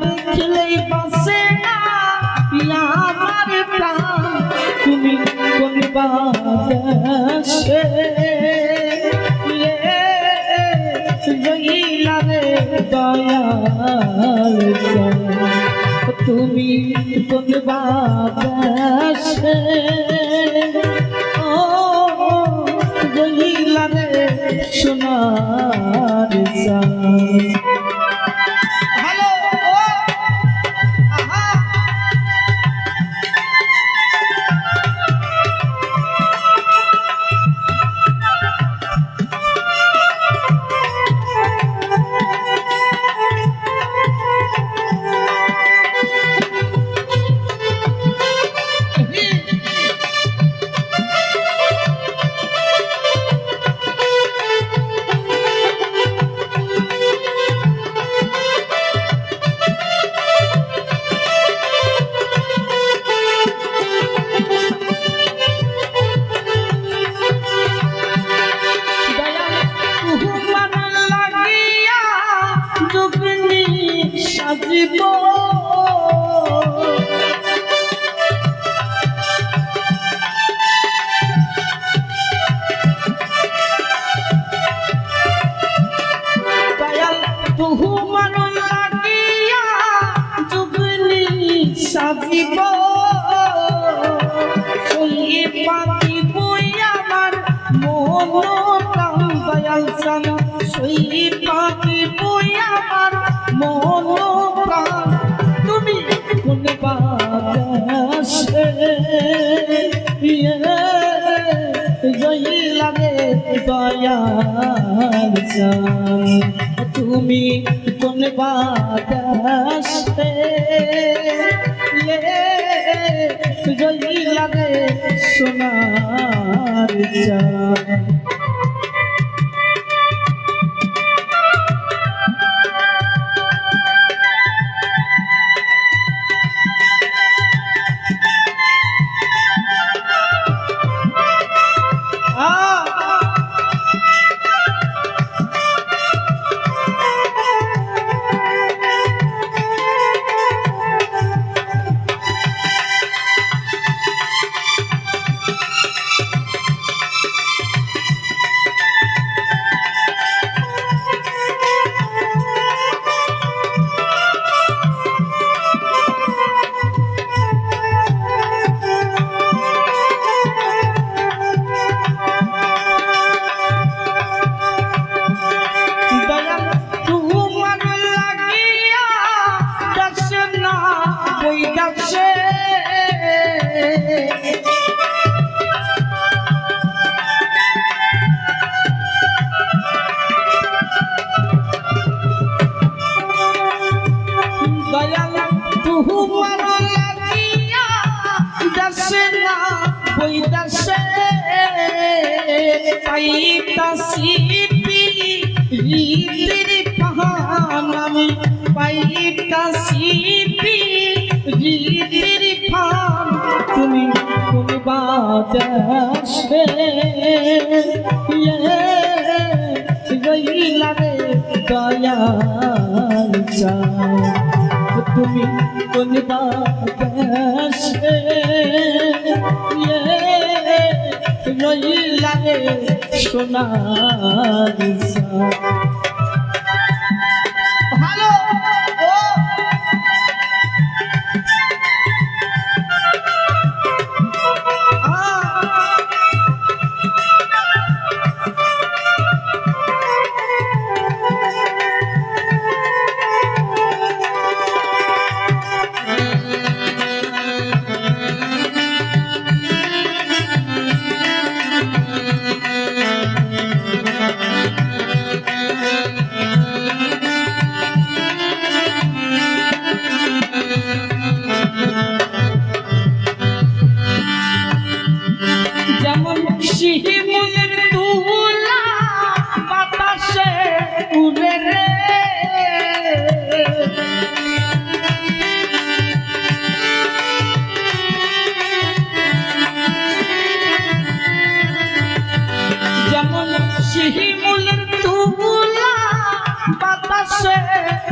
দেখলেই বসে না আমার প্রাণ তুমি কোন বাসে রইলা রে দয়াল তুমি কোন সোনার সা দয়াল সান তুমি কোন বাসে জয় লাগে সোনার চাঁদ। পাইতাছি রীতির পাহান আমি পাইতাছি রীতির পাহান তুমি কোন বাদাসে রইলা রে তুমি রইলা রে সোনার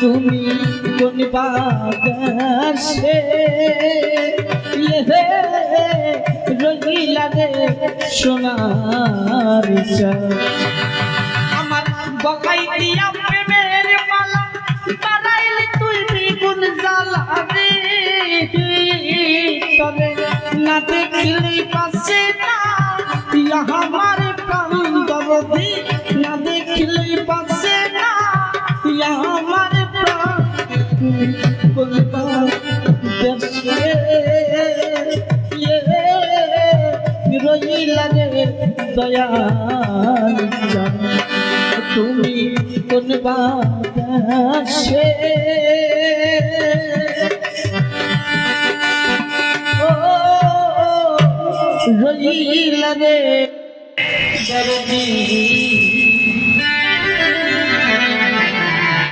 তুমি কোন বাগাসে রইলা রে সোনার আমার বকাই দিয়া প্রেমের মালা, বাড়াইলে তুই দ্বিগুণ জ্বালা রে। তবে না দেখলি পাশে রইলা রে দয়াল তুমি কোন বাসে ও রইলা দরদি